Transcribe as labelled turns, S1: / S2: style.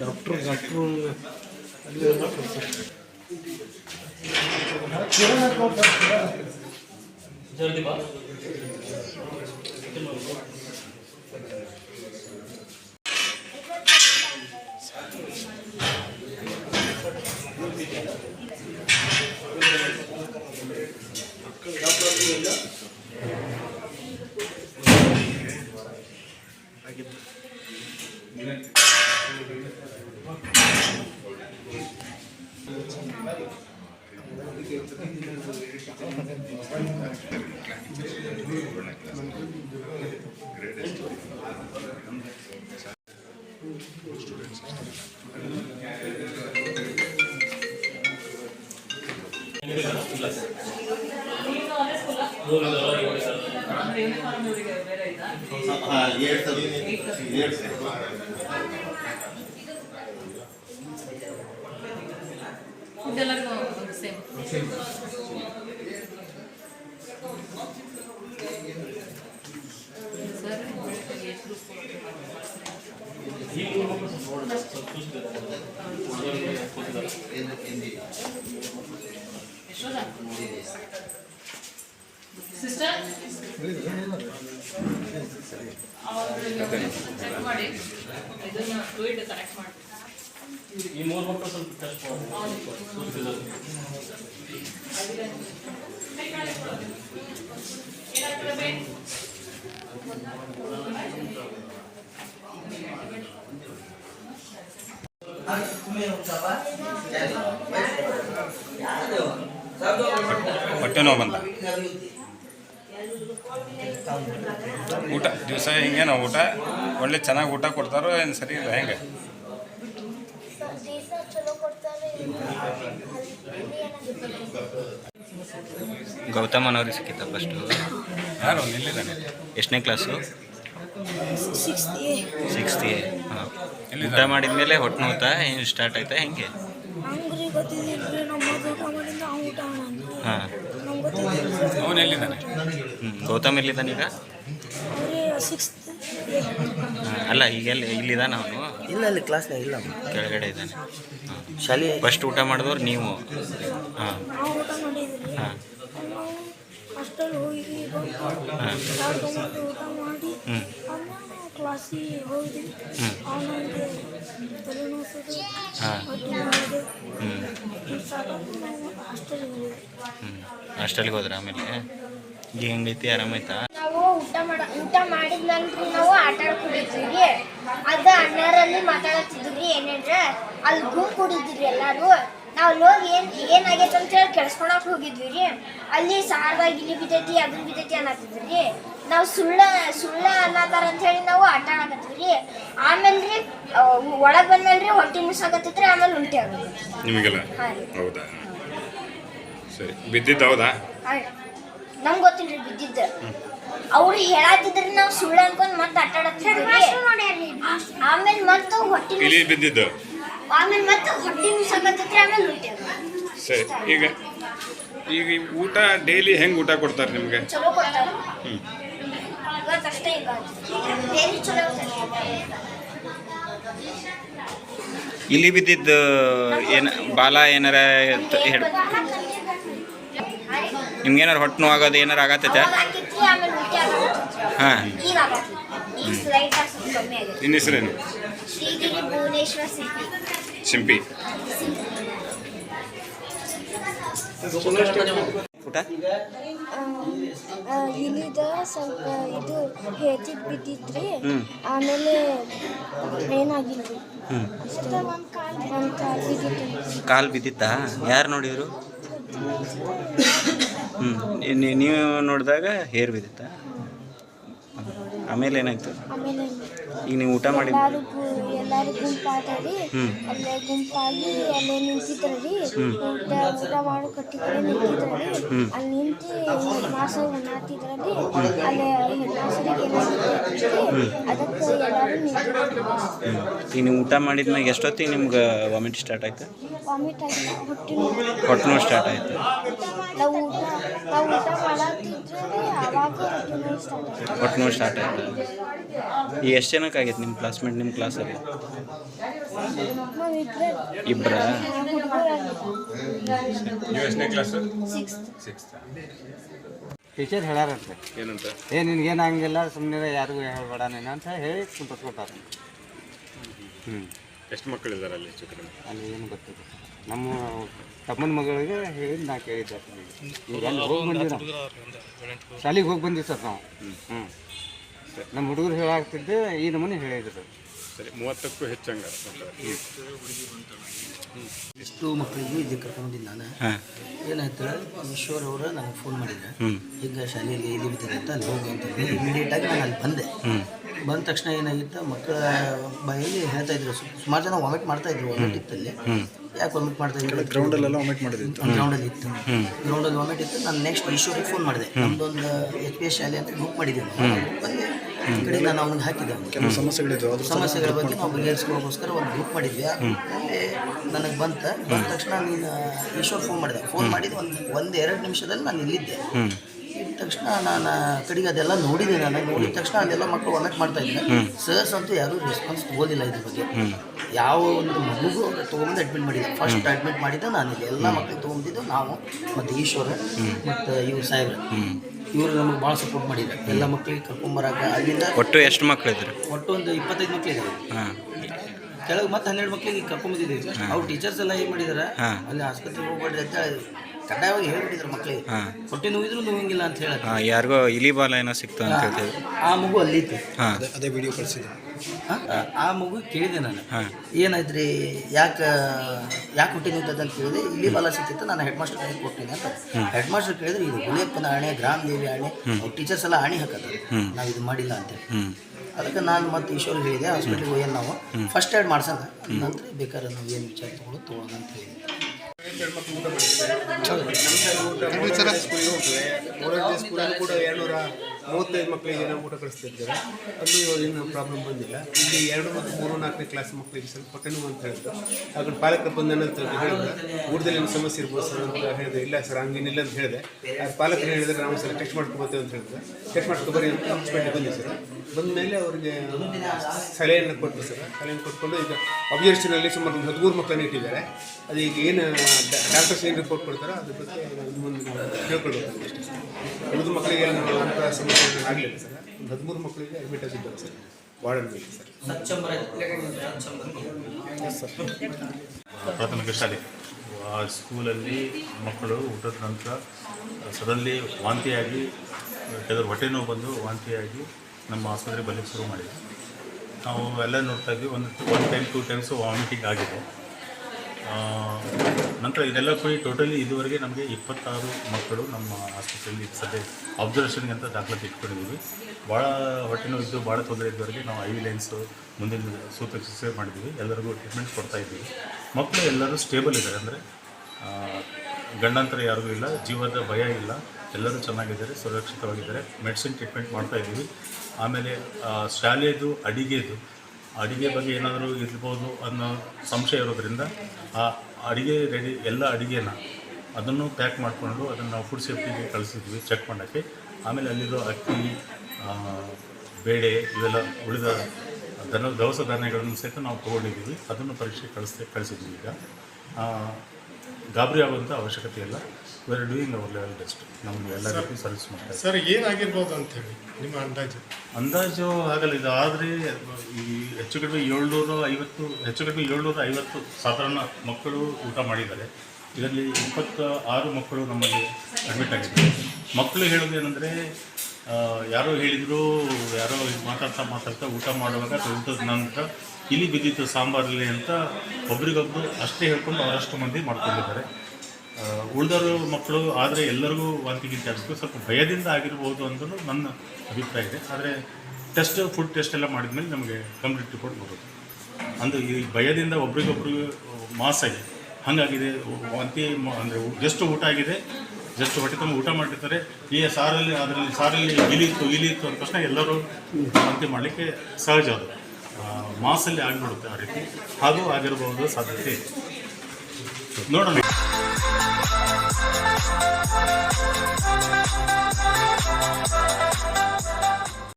S1: Doctor
S2: doctor जल्दी
S3: बात। ಎಲ್ಲರಿಗೂ ಸೇಮ್ ಸರ್ ಎಷ್ಟು
S2: ಈ ಸ್ವಲ್ಪ
S3: ಸಿಸ್ಟರ್ ಚೆಕ್ ಮಾಡಿ ಇದನ್ನ ಫ್ಲೂಯಿಡ್ ಕರೆಕ್ಟ್ ಮಾಡಿ
S2: ಈ ಮೂರು ಮಕ್ಕಳು ಸ್ವಲ್ಪ
S4: ಹೊಟ್ಟೆ ನೋವು ಬಂತ ಊಟ, ದಿವಸ ಹಿಂಗೇನೋ ಊಟ, ಒಳ್ಳೆ ಚೆನ್ನಾಗಿ ಊಟ ಕೊಡ್ತಾರೋ ಏನು ಸರಿ ಇಲ್ಲ, ಹೆಂಗೆ
S5: ದಿವಸ ಚಲೋ ಕೊಡ್ತಾರೆ
S6: ಗೌತಮನವ್ರಿಗೆ ಸಿಕ್ಕಿತ್ತ ಫಸ್ಟು
S4: ಯಾರು? ಎಲ್ಲಿದ್ದಾನೆ
S6: ಎಷ್ಟನೇ ಕ್ಲಾಸು
S5: ಸಿಕ್ಸ್ತ್
S6: ಎ ಹಾಂ.
S4: ಎಲ್ಲಿದ್ದಾನೆ?
S6: ಊಟ ಮಾಡಿದ ಮೇಲೆ ಹೊಟ್ಟೆ ನೋತಾ ಏನು ಸ್ಟಾರ್ಟ್ ಆಯ್ತಾ ಹೆಂಗೆ? ಹಾಂ.
S4: ಅವನು ಎಲ್ಲಿದ್ದಾನೆ?
S6: ಹ್ಞೂ ಗೌತಮ್ ಎಲ್ಲಿದ್ದಾನೀಗ ಈಗ? ಅಲ್ಲ ಈಗ ಎಲ್ಲಿ ಇಲ್ಲಿದ್ದಾನ ಅವನು?
S1: ಇಲ್ಲ ಅಲ್ಲಿ ಕ್ಲಾಸ್ ಇಲ್ಲ.
S6: ಕೆಳಗಡೆ ಇದ್ದಾನೆ.
S1: ಶಾಲೆ
S6: ಫಸ್ಟ್ ಊಟ ಮಾಡಿದವ್ರು ನೀವು. ಹಾಂ. ಹಾಂ.
S5: ಹಾಸ್ಟೆಲ್ ಹೋಗಿ ಊಟ ಮಾಡಿ
S6: ಹ್ಞೂ
S5: ಆಮೇಲೆ ಕ್ಲಾಸಿಗೆ ಹೋಗಿದ್ವಿ
S6: ಹ್ಞೂ
S5: ಅವನಿಗೆ ತಲೆನೋಸೋದು
S6: ಹಾಂ.
S5: ಹೊಟ್ಟೆ ನೋವುದು
S6: ಹ್ಞೂ
S5: ಸಾಕಾಗಿ ನಾವು ಹಾಸ್ಟೆಲ್ಗೆ
S6: ಹಾಸ್ಟೆಲ್ಗೆ ಹೋದ್ರ ಆಮೇಲೆ. ಈಗ ಹೆಂಗೈತಿ ಆರಾಮಾಯ್ತಾ
S7: ನಾವು ಊಟ ಮಾಡ ಊಟ ಮಾಡಿದ ನಂತರ ನಾವು ಆಟ ಆಡ್ಕೊಂಡಿದ್ವಿ ಅದ ಅಣ್ಣರಲ್ಲಿ ಮಾತಾಡತ್ತಿದ್ರಿ? ಏನೇನ್ರ? ಅಲ್ಲಿ ಗುಂಪು ಕುಡಿದ್ರಿ ಎಲ್ಲಾರು. ನಾವು ಅಲ್ಲಿ ಹೋಗಿ ಏನ್ ಏನಾಗೈತೆ ಅಂತ ಹೇಳಿ ಕೆಲ್ಸ್ಕೊಳಕ್ ಹೋಗಿದ್ವಿ ರೀ. ಅಲ್ಲಿ ಸಾರ್ದಾಗ ಇಲ್ಲಿ ಬಿದ್ದೈತಿ ಅದನ್ನ ಬಿದ್ದೈತಿ ಅನ್ನತ್ತಿದ್ರಿ ನಾವು ಸುಳ್ಳ ಸುಳ್ಳ ಅನ್ನತಾರ ಅಂತ ಹೇಳಿ ನಾವು ಆಟ ಆಡಕತ್ತೀವಿ ರೀ. ಆಮೇಲೆ ರೀ ಒಳಗೆ ಬಂದ್ಮೇಲೆ ರೀ ಹೊಟ್ಟೆ ಮಿಸಾಕತ್ತೈತ್ರಿ ಆಮೇಲೆ ಉಲ್ಟಿ ಆಗೋದು.
S4: ನಿಮಗೆಲ್ಲ?
S7: ಹಾಂ ರೀ.
S4: ಹೌದಾ? ಸರಿ. ಬಿದ್ದಿದ್ದು ಹೌದಾ?
S7: ನಮ್ಗೆ ಗೊತ್ತಿಲ್ರಿ ಬಿದ್ದಿದ್ದ. ಅವ್ರು ಹೇಳಾತಿದ್ರೆ ನಾವು ಸುಳ್ಳು ಅನ್ಕೊಂಡ್ ಮತ್ತೆ ಆಟ ಆಡತ್ತಿದ್ವಿ ಆಮೇಲೆ ಮತ್ತೆ ಹೊಟ್ಟಿ
S4: ಇಲಿ ಬಿದ್ದಿದ್ದು.
S7: ಆಮೇಲೆ ಮತ್ತೆ ಹೊಟ್ಟಿ ಮಿಸಾಕತ್ತೈತ್ರಿ ಆಮೇಲೆ ಉಲ್ಟಿ
S4: ಸರಿ ಈಗ ಈಗ ಈ ಊಟ ಡೈಲಿ ಹೆಂಗೆ ಊಟ ಕೊಡ್ತಾರೆ ನಿಮಗೆ?
S7: ಚಲೋ ಕೊಡ್ತಾರ
S4: ಹ್ಞೂ
S7: ಇವತ್ತಷ್ಟೇ ಈಗ. ಡೈಲಿ ಚಲೋ.
S6: ಇಲ್ಲಿ ಬಿದ್ದಿದ್ದು ಏನ ಬಾಲ ಏನಾರ ಹಿಡ್ ನಿಮ್ಗೇನಾರು ಹೊಟ್ಟೆ ನೋವು ಆಗೋದು ಏನಾರು ಆಗತ್ತೈತೆ? ಹಾಂ.
S4: ನಿನ್ನ ಹೆಸರೇನು? ಸಿಂಪಿ.
S6: ಊಟ?
S5: ಇಲ್ಲಿದ ಸ್ವಲ್ಪ ಇದು ಹೆಚ್ಚಿಗೆ ಬಿದ್ದಿದ್ರಿ.
S6: ಹ್ಞೂ
S5: ಆಮೇಲೆ ಏನಾಗಿಲ್ರಿ ಕಾಲು ಬಿದ್ದಿತ್ತಾ.
S6: ಯಾರು ನೋಡಿದ್ರು ಹ್ಞೂ ನೀವು ನೋಡಿದಾಗ ಹೇರ್ ಬಿದ್ದಿತ್ತಾ? ಆಮೇಲೆ ಏನಾಯ್ತು?
S5: ಆಮೇಲೆ
S6: ಈಗ ನೀವು ಊಟ ಮಾಡಿ
S5: ನೀವು ಗು- ಎಲ್ಲಾರು ಗುಂಪಾದ್ರಿ.
S6: ಹ್ಮ್.
S5: ಅಲ್ಲೇ ಗುಂಪಾಗಿ ಅಲ್ಲೇ ನಿಂತಿದ್ರಿ ಊಟ ಊಟ ಮ್ಯಾಗ ಕಟ್ಟಿ ಕಡೆ ನಿಂತಿದ್ರಿ ಅಲ್ಲಿ ನಿಂತು ಹೆಣ್ಮಾಸು ಹಾತಿದ್ರಿ ಅಲ್ಲೇ ಹೆಣ್ಮಾಸರಿಗೆ ಏನಾಗಿತ್ತು ಅದಕ್ಕೆ ಎಲ್ಲಾರು ನಿಂತಿದ್ದೆ
S6: ಈಗ ನೀವು ಊಟ ಮಾಡಿದ್ಮ್ಯಾಗ ಎಷ್ಟೊತ್ತಿಗೆ ನಿಮ್ಗೆ ವಾಮಿಟ್ ಸ್ಟಾರ್ಟ್ ಆಯ್ತು?
S5: ವಾಮಿಟ್ ಆಗಿಲ್ಲ. ಹೊಟ್ಟೆ ನೋವು.
S6: ಹೊಟ್ಟೆ ಸ್ಟಾರ್ಟ್ ಆಯ್ತು.
S5: ನಾವು ಊಟ ನಾವು ಊಟ ಮಾಡತ್ತಿದ್ರೆ ಅವಾಗ ಹೊಟ್ಟೆ ನೋವು ಸ್ಟಾರ್ಟ್ ಆಯ್ತು.
S6: ಹೊಟ್ಟೆ ನೋವು ಸ್ಟಾರ್ಟ್ ಆಯ್ತು. ಈಗ ಎಷ್ಟು ಜನಕ್ಕೆ ಆಗೈತೆ ನಿಮ್ಮ ಕ್ಲಾಸ್ಮೇಟ್ ನಿಮ್ಮ ಕ್ಲಾಸಲ್ಲಿ
S5: ಇಬ್ಬರೇ
S8: ಟೀಚರ್ ಹೇಳ್ಯಾರಂತೆ
S4: ಏನಂತ?
S8: ಏ ನಿನ್ಗೇನು ಹಂಗಿಲ್ಲ ಸುಮ್ಮನೆ ಯಾರಿಗೂ ಹೇಳ್ಬೇಡ ನೀನು ಅಂತ ಹೇಳಿ ಕುಂತಸ್ಕೊಟ್ಟಾರ ಹ್ಞೂ
S4: ಎಷ್ಟು ಮಕ್ಕಳಿದ್ದಾರೆ ಅಲ್ಲಿ ಚಿತ್ರ
S8: ಅಲ್ಲಿ ಏನು ಗೊತ್ತಿದೆ ನಮ್ಮ ತಮ್ಮನ ಮಗಳಿಗೆ ಹೇಳಿ ನಾ ಕೇಳಿದ್ದೆ. ಹೋಗಿ ಬಂದಿವಿ ನಾವು. ಶಾಲೆಗೆ ಹೋಗಿ ಬಂದಿವಿ ಸರ್ ನಾವು. ಹ್ಞೂ ನಮ್ಮ ಹುಡುಗರು ಹೇಳಾಗ್ತಿದ್ದೆ ಈ ನಮ್ಮನೆ ಹೇಳಿದ್ರು.
S4: ಸರಿ ಮೂವತ್ತಕ್ಕೂ ಹೆಚ್ಚಂಗ
S1: ಎಷ್ಟು ಮಕ್ಕಳಿಗೂ ಇದಕ್ಕೆ ಕರ್ಕೊಂಡಿದ್ದು ನಾನು. ಏನಾಯ್ತು ಈಶ್ವರ್ ಅವರು ನನಗೆ ಫೋನ್ ಮಾಡಿದ್ದೆ
S6: ಹ್ಞೂ
S1: ಈಗ ಶಾಲೆಯಲ್ಲಿ ಇದು ಬಿದ್ದಿದೆ ಅಂತ ಅಲ್ಲಿ ಹೋಗಿ ಅಂತ ಹೇಳಿ ಇಮಿಡಿಯೇಟಾಗಿ ನಾನು ಅಲ್ಲಿ ಬಂದೆ.
S6: ಹ್ಞೂ
S1: ಬಂದ ತಕ್ಷಣ ಏನಾಗಿತ್ತು ಮಕ್ಕಳ ಬಾಯಲ್ಲಿ ಹೇಳ್ತಾ ಇದ್ರು ಸುಮಾರು ಜನ ವಾಮಿಟ್ ಮಾಡ್ತಾ ಇದ್ರು ವಾಮಿಟ್ ಇತ್ತು ಅಲ್ಲಿ ಯಾಕೆ ವಾಮಿಟ್ ಮಾಡ್ತಾ ಇದ್ರು? ಗ್ರೌಂಡಲ್ಲೆಲ್ಲ ವಾಮಿಟ್ ಗ್ರೌಂಡ್ ಗ್ರೌಂಡಲ್ಲಿ ಇತ್ತು. ಗ್ರೌಂಡಲ್ಲಿ ವಾಮಿಟ್ ಇತ್ತು. ನಾನು ನೆಕ್ಸ್ಟ್ ಈಶೋಗೆ ಫೋನ್ ಮಾಡಿದೆ. ನಮ್ದೊಂದು ಎಚ್ ಪಿ ಎಸ್ ಶಾಲೆ ಅಂತ ಬುಕ್ ಮಾಡಿದ್ದೀವಿ ಅಲ್ಲಿ ಈ ಕಡೆ ನಾನು ಅವ್ನಿಗೆ ಹಾಕಿದ್ದೆ. ಕೆಲವು ಸಮಸ್ಯೆಗಳ ಬಗ್ಗೆ ನಾವು ಬಗೆಹರಿಸ್ಕೊಳ್ಳೋಕ್ಕೋಸ್ಕರ ಒಂದು ಬುಕ್ ಮಾಡಿದ್ವಿ. ಅಲ್ಲಿ ನನಗೆ ಬಂತ. ಬಂದ ತಕ್ಷಣ ನೀನು ಈಶ್ವರ್ ಫೋನ್ ಮಾಡಿದೆ. ಫೋನ್ ಮಾಡಿದ ಒಂದು ಒಂದು ಎರಡು ನಿಮಿಷದಲ್ಲಿ ನಾನು ಇಲ್ಲಿದ್ದೆ. ಇದ್ದ ತಕ್ಷಣ ನಾನು ಕಡೆಗೆ ಅದೆಲ್ಲ ನೋಡಿದೆ ನಾನು. ನೋಡಿದ ತಕ್ಷಣ ಅದೆಲ್ಲ ಮಕ್ಕಳು ಒಣಕ್ ಮಾಡ್ತಾ ಇದ್ದೀನಿ ಸರ್ಸ್ ಅಂತೂ ಯಾರೂ ರೆಸ್ಪಾನ್ಸ್ ತಗೋದಿಲ್ಲ ಇದ್ರ ಬಗ್ಗೆ. ಯಾವ ಒಂದು ಮಗುಗೂ ತೊಗೊಂಡು ಅಡ್ಮಿಟ್ ಮಾಡಿದ್ದೆ ಫಸ್ಟ್ ಅಡ್ಮಿಟ್ ಮಾಡಿದ್ದೆ ನಾನು ಇಲ್ಲಿ ಎಲ್ಲ ಮಕ್ಕಳು ತೊಗೊಂಡಿದ್ದು ನಾವು ಮತ್ತು ಈಶ್ವರ ಮತ್ತು ಇವ್ರು ಸಾಹೇಬ್ರ. ಇವರು ನಮಗೆ ಭಾಳ ಸಪೋರ್ಟ್ ಮಾಡಿದ್ರು. ಎಲ್ಲ ಮಕ್ಕಳಿಗೆ ಕರ್ಕೊಂಬರಾಕ ಅಲ್ಲಿಂದ
S6: ಒಟ್ಟು ಎಷ್ಟು ಮಕ್ಕಳಿದ್ರು
S1: ಒಟ್ಟು ಒಂದು ಇಪ್ಪತ್ತೈದು ಮಕ್ಕಳಿದ್ದಾರೆ
S6: ಇದ್ದಾರೆ
S1: ಕೆಳಗೆ ಮತ್ತೆ ಹನ್ನೆರಡು ಮಕ್ಕಳಿಗೆ ಕರ್ಕೊಂಬಂದಿದ್ದೀವಿ ಅವ್ರು ಟೀಚರ್ಸ್ ಎಲ್ಲ ಏನು ಮಾಡಿದಾರೆ? ಅಲ್ಲಿ ಆಸ್ಪತ್ರೆಗೆ ಹೋಗ್ಬೇಡ್ರಿ ಅಂತ ಕಡ್ಡಾಯವಾಗಿ ಹೇಳ್ಬಿಟ್ಟಿದ್ರು ಮಕ್ಕಳಿಗೆ. ಹೊಟ್ಟೆ ನೋವಿದ್ರು ನೋವಂಗಿಲ್ಲ ಅಂತ ಹೇಳಿ
S6: ಹಾಂ ಯಾರಿಗೋ ಇಲಿ ಬಾಲ ಏನೋ ಸಿಕ್ತು ಅಂತ ಹೇಳ್ತಿದ್ರು.
S1: ಆ ಮಗು ಅಲ್ಲಿತ್ತು ಅದೇ ವಿಡಿಯೋ ಕಳಿಸಿದ್ರು ಆ ಮಗು ಕೇಳಿದೆ ನಾನು.
S6: ಏನಾಯ್ತು
S1: ಏನಾಯ್ತ್ರಿ ಯಾಕೆ ಯಾಕೆ ಹೊಟ್ಟೆ ನೋಯ್ತದ ಅಂತ ಕೇಳಿದೆ ಇಲಿ ಬಾಲ ಸಿಕ್ಕಿತ್ತು ನಾನು ಹೆಡ್ ಮಾಸ್ಟರ್ ಕೈಗೆ ಕೊಟ್ಟಿದ್ದೆ ಅಂತ. ಹೆಡ್ ಮಾಸ್ಟರ್ ಕೇಳಿದ್ರೆ ಇದು ಗುಳಿಯಪ್ಪನ ಆಣೆ ಗ್ರಾಮ ದೇವಿ ಆಣೆ ಅವ್ರ ಟೀಚರ್ಸ್ ಎಲ್ಲ ಆಣೆ ಹಾಕೋದು ನಾವು ಇದು ಮಾಡಿಲ್ಲ ಅಂತೇಳಿ
S6: ಹ್ಞೂ
S1: ಅದಕ್ಕೆ ನಾನು ಮತ್ತೆ ಈಶ್ವರ್ ಹೇಳಿದೆ ಹಾಸ್ಪಿಟ್ಲಿಗೆ ಹೋಗಿ ನಾವು ಫಸ್ಟ್ ಏಡ್ ಮಾಡ್ಸೋಣ. ನಂತರ ಬೇಕಾದ್ರೆ ನಾವು ಏನು ವಿಚಾರ ತೊಗೊಳ್ಳೋದು ತೊಗೊಳ್ಳೋದು ಅಂತ ಹೇಳಿ
S9: ಮೂರನೇ ಸ್ಕೂಲಲ್ಲಿ ಕೂಡ ಎರಡುನೂರ ಮೂವತ್ತೈದು ಮಕ್ಕಳಿಗೆ ನಾವು ಊಟ ಕಳಿಸ್ತಿದ್ದಾರೆ ಅದು ಏನು ಪ್ರಾಬ್ಲಮ್ ಬಂದಿಲ್ಲ. ಇಲ್ಲಿ ಎರಡು ಮತ್ತು ಮೂರು ನಾಲ್ಕನೇ ಕ್ಲಾಸ್ ಮಕ್ಕಳಿಗೆ ಸ್ವಲ್ಪ ನೋವು ಅಂತ ಹೇಳಿದ್ರು ಆಗ ಪಾಲಕರು ಬಂದ ಹೇಳಿದ್ರೆ ಊಟದಲ್ಲಿ ಏನು ಸಮಸ್ಯೆ ಇರ್ಬೋದು ಸರ್? ಅಂತ ಹೇಳಿದೆ, ಇಲ್ಲ ಸರ್, ಹಂಗೇನಿಲ್ಲ ಅಂತ ಹೇಳಿದೆ. ಆ ಪಾಲಕರು ಹೇಳಿದ್ರೆ ನಾವು ಸರ್ ಟೆಸ್ಟ್ ಮಾಡ್ಕೊಬೋತೇವೆ ಅಂತ ಹೇಳಿದ್ರು ಟೆಸ್ಟ್ ಮಾಡ್ಕೊಬರಿ ಅಂತ ಹಾಸ್ಪಿಟ್ಲಿಗೆ ಬಂದಿದೆ ಸರ್. ಬಂದ ಮೇಲೆ ಅವರಿಗೆ ಸಲಹೆಯನ್ನು ಕೊಟ್ಟರು ಸರ್. ಸಲಹೆಯನ್ನು ಕೊಟ್ಕೊಂಡು ಈಗ ಅಬ್ಜರ್ವೇಷನಲ್ಲಿ ಸುಮಾರು ಹದಿಮೂರು ಮಕ್ಕಳನ್ನು ಇಟ್ಟಿದ್ದಾರೆ. ಅದು ಈಗ ಏನು ಡಾಕ್ಟರ್ಸ್ ಏನು ರಿಪೋರ್ಟ್ ಕೊಡ್ತಾರೋ ಅದ್ರ ಬಗ್ಗೆ ಮುಂದೆ ನಾವು ತಿಳ್ಕೊಳ್ಬೇಕು ಅಷ್ಟೇ ಉಳಿದ ಮಕ್ಕಳಿಗೆ ಏನು ಅಂತ ಸಮಸ್ಯೆ ಆಗಲಿಲ್ಲ ಸರ್. ಒಂದು ಹದಿಮೂರು ಮಕ್ಕಳಿಗೆ ಅಡ್ಮಿಟ್ ಆಗಿದ್ದಾರೆ ಸರ್. ವಾರ್ಡ್ ಮೇಲೆ ಸರ್.
S2: ಪ್ರಾಥಮಿಕ ಶಾಲೆ. ಆ ಸ್ಕೂಲಲ್ಲಿ ಮಕ್ಕಳು ಊಟದ ನಂತರ ಸಡನ್ಲಿ ವಾಂತಿಯಾಗಿ ಕೆಲವರು ಹೊಟ್ಟೆ ನೋವು ಬಂದು ವಾಂತಿಯಾಗಿ ನಮ್ಮ ಆಸ್ಪತ್ರೆಗೆ ಬರಲಿಕ್ಕೆ ಶುರು ಮಾಡಿದ್ವಿ ನಾವು ಎಲ್ಲ ನೋಡ್ತಾ ಇದ್ವಿ ಒಂದು one time two times vomiting ಆಗಿದೆ. ನಂತರ ಇದೆಲ್ಲ ಕೂಡಿ ಟೋಟಲಿ ಇದುವರೆಗೆ ನಮಗೆ ಇಪ್ಪತ್ತಾರು ಮಕ್ಕಳು ನಮ್ಮ ಆಸ್ಪತ್ರೆಯಲ್ಲಿ ಸದ್ಯ ಅಬ್ಸರ್ವೇಷನ್ಗೆ ಅಂತ ದಾಖಲಾತಿ ಇಟ್ಕೊಂಡಿದ್ದೀವಿ. ಭಾಳ ಹೊಟ್ಟೆ ನೋವು ಇದ್ದು ಭಾಳ ತೊಂದರೆ ಇದ್ದವರೆಗೆ ನಾವು ಐ ವಿ ಲೈನ್ಸು ಮುಂದಿನ ಸೂತ್ರ ಚಿಕಿತ್ಸೆ ಮಾಡಿದ್ದೀವಿ. ಎಲ್ಲರಿಗೂ ಟ್ರೀಟ್ಮೆಂಟ್ ಕೊಡ್ತಾ ಇದ್ದೀವಿ. ಮಕ್ಕಳು ಎಲ್ಲರೂ ಸ್ಟೇಬಲ್ ಇದ್ದಾರೆ. ಅಂದರೆ ಗಂಡಾಂತರ ಯಾರಿಗೂ ಇಲ್ಲ, ಜೀವದ ಭಯ ಇಲ್ಲ. ಎಲ್ಲರೂ ಚೆನ್ನಾಗಿದ್ದಾರೆ, ಸುರಕ್ಷಿತವಾಗಿದ್ದಾರೆ. ಮೆಡಿಸಿನ್ ಟ್ರೀಟ್ಮೆಂಟ್ ಮಾಡ್ತಾ ಇದ್ದೀವಿ. ಆಮೇಲೆ ಶಾಲೆಯದು ಅಡಿಗೆದು ಅಡಿಗೆ ಬಗ್ಗೆ ಏನಾದರೂ ಇರ್ಬೋದು ಅನ್ನೋ ಸಂಶಯ ಇರೋದ್ರಿಂದ ಆ ಅಡಿಗೆ ರೆಡಿ ಎಲ್ಲ ಅಡಿಗೆನ ಅದನ್ನು ಪ್ಯಾಕ್ ಮಾಡಿಕೊಂಡು ಅದನ್ನು ನಾವು ಫುಡ್ ಸೇಫ್ಟಿಗೆ ಕಳಿಸಿದ್ವಿ ಚೆಕ್ ಮಾಡೋಕ್ಕೆ. ಆಮೇಲೆ ಅಲ್ಲಿರೋ ಅಕ್ಕಿ ಬೇಳೆ ಇವೆಲ್ಲ ಉಳಿದ ದನ, ದವಸ ಧಾನ್ಯಗಳನ್ನು ಸಹಿತ ನಾವು ತೊಗೊಂಡಿದ್ದೀವಿ. ಅದನ್ನು ಪರೀಕ್ಷೆ ಕಳಿಸ್ತೇ ಕಳಿಸಿದ್ವಿ ಈಗ. ಗಾಬರಿ ಆಗುವಂಥ ಅವಶ್ಯಕತೆ ಇಲ್ಲ. We are doing our level best ನಮಗೆ ಎಲ್ಲ ರೀತಿ ಸರ್ವಿಸ್ ಮಾಡ್ತಾರೆ.
S9: ಸರ್, ಏನಾಗಿರ್ಬೋದು ಅಂತ ಹೇಳಿ, ನಿಮ್ಮ ಅಂದಾಜು.
S2: ಅಂದಾಜು ಆಗಲಿದೆ ಆದರೆ, ಈ ಹೆಚ್ಚು ಕಡಿಮೆ ಏಳ್ನೂರ ಐವತ್ತು, ಹೆಚ್ಚು ಕಡಿಮೆ ಏಳ್ನೂರ ಐವತ್ತು ಸಾಧಾರಣ ಮಕ್ಕಳು ಊಟ ಮಾಡಿದ್ದಾರೆ. ಇದರಲ್ಲಿ ಇಪ್ಪತ್ತ ಆರು ಮಕ್ಕಳು ನಮ್ಮಲ್ಲಿ ಅಡ್ಮಿಟ್ ಆಗಿದ್ದಾರೆ. ಮಕ್ಕಳು ಹೇಳೋದೇನೆಂದರೆ ಯಾರೋ ಹೇಳಿದರು, ಯಾರೋ ಮಾತಾಡ್ತಾ ಮಾತಾಡ್ತಾ ಊಟ ಮಾಡುವಾಗ ಊಟದ ನಂತರ ಇಲಿ ಬಿದ್ದಿತ್ತು ಸಾಂಬಾರಲ್ಲಿ ಅಂತ ಒಬ್ರಿಗೊಬ್ರು ಅಷ್ಟೇ ಹೇಳ್ಕೊಂಡು ಅವರಷ್ಟು ಮಂದಿ ಮಾಡ್ಕೊಂಡಿದ್ದಾರೆ. ಉಳಿದವರು ಮಕ್ಕಳು, ಆದರೆ ಎಲ್ಲರಿಗೂ ವಾಂತಿ ಗೀತೆ ಆಗಬೇಕು ಸ್ವಲ್ಪ ಭಯದಿಂದ ಆಗಿರ್ಬೋದು ಅಂತಲೂ ನನ್ನ ಅಭಿಪ್ರಾಯ ಇದೆ. ಆದರೆ ಟೆಸ್ಟ್ ಫುಡ್ ಟೆಸ್ಟ್ ಎಲ್ಲ ಮಾಡಿದ್ಮೇಲೆ ನಮಗೆ ಕಂಪ್ಲೀಟ್ ರಿಪೋರ್ಟ್ ಬರುತ್ತೆ. ಅಂದರೆ ಈ ಭಯದಿಂದ ಒಬ್ರಿಗೊಬ್ರಿಗೆ ಮಾಸ್ ಆಗಿದೆ ಹಾಗಾಗಿದೆ, ವಾಂತಿ ಅಂದರೆ ಜಸ್ಟ್ ಊಟ ಆಗಿದೆ. ಜಸ್ಟ್ ಹೊಟ್ಟೆ ತುಂಬ ಊಟ ಮಾಡಿರ್ತಾರೆ ಈ ಸಾರಲ್ಲಿ, ಅದರಲ್ಲಿ ಸಾರಲ್ಲಿ ಇಲಿತ್ತು ಇಲಿತ್ತು ಅಂದ ತಕ್ಷಣ ಎಲ್ಲರೂ ವಾಂತಿ ಮಾಡಲಿಕ್ಕೆ ಸಹಜ ಅದು. ಮಾಸಲ್ಲಿ ಆಗಿಬಿಡುತ್ತೆ ಆ ರೀತಿ. ಹಾಗೂ ಆಗಿರಬಹುದು ಸಾಧ್ಯತೆ ಇದೆ. ನೋಡೋಣ ಿ